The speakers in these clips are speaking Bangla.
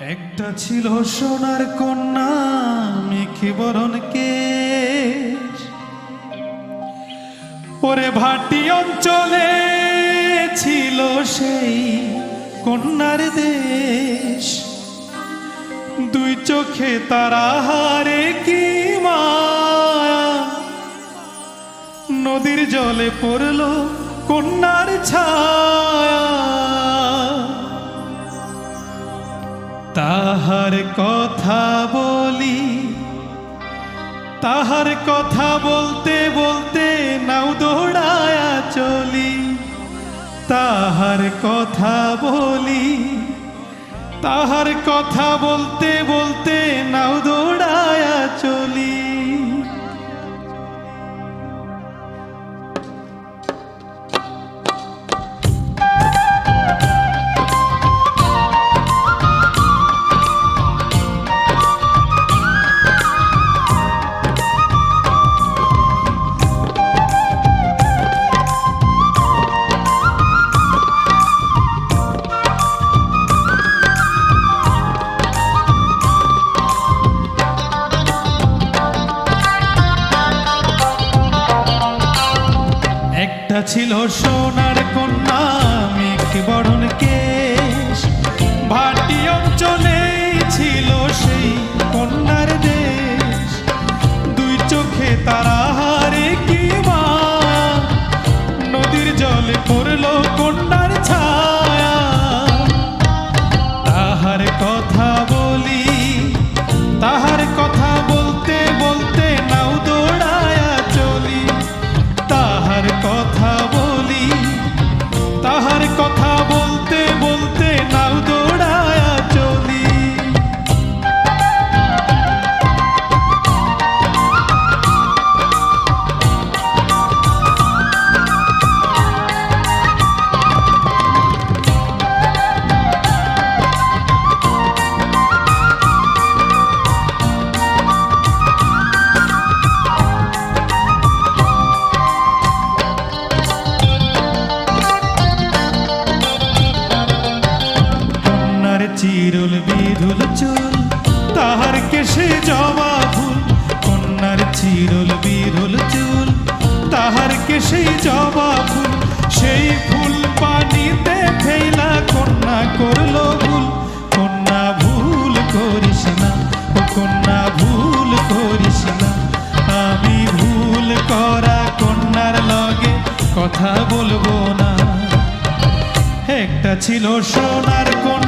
একটা ছিল সোনার কন্যা, মেখে বরণ কেশ। ওরে ভাটি অঞ্চলে ছিল সেই কন্যার দেশ। দুই চোখে তারা হারে কি মায়া। নদীর জলে পড়ল কন্যার ছায়া। তাহার কথা বলি, তাহার কথা বলতে বলতে নাও দৌড়ায়া চলি। তাহার কথা বলি, তাহার কথা বলতে বলতে নাও দৌড়ায়া চলি। একটা ছিল সোনার কন্যা মেঘ বরণ কেশ কথা করল ভুল, কন্যা ভুল করিস না, ও কন্যা ভুল করিস না। আমি ভুল করা কন্যার লগে কথা বলব না। একটা ছিল সোনার কন্যা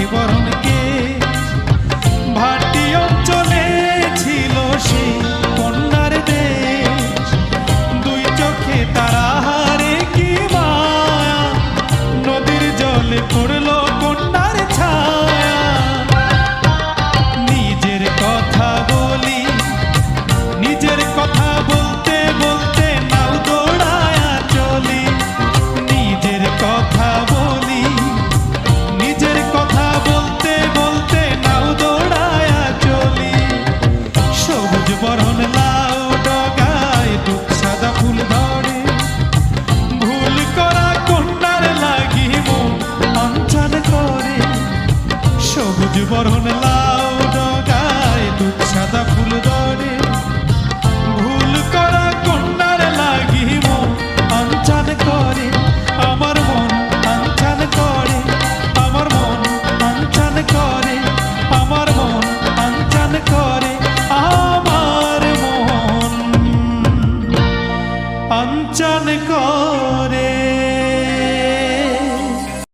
মেঘে বরণ মরণ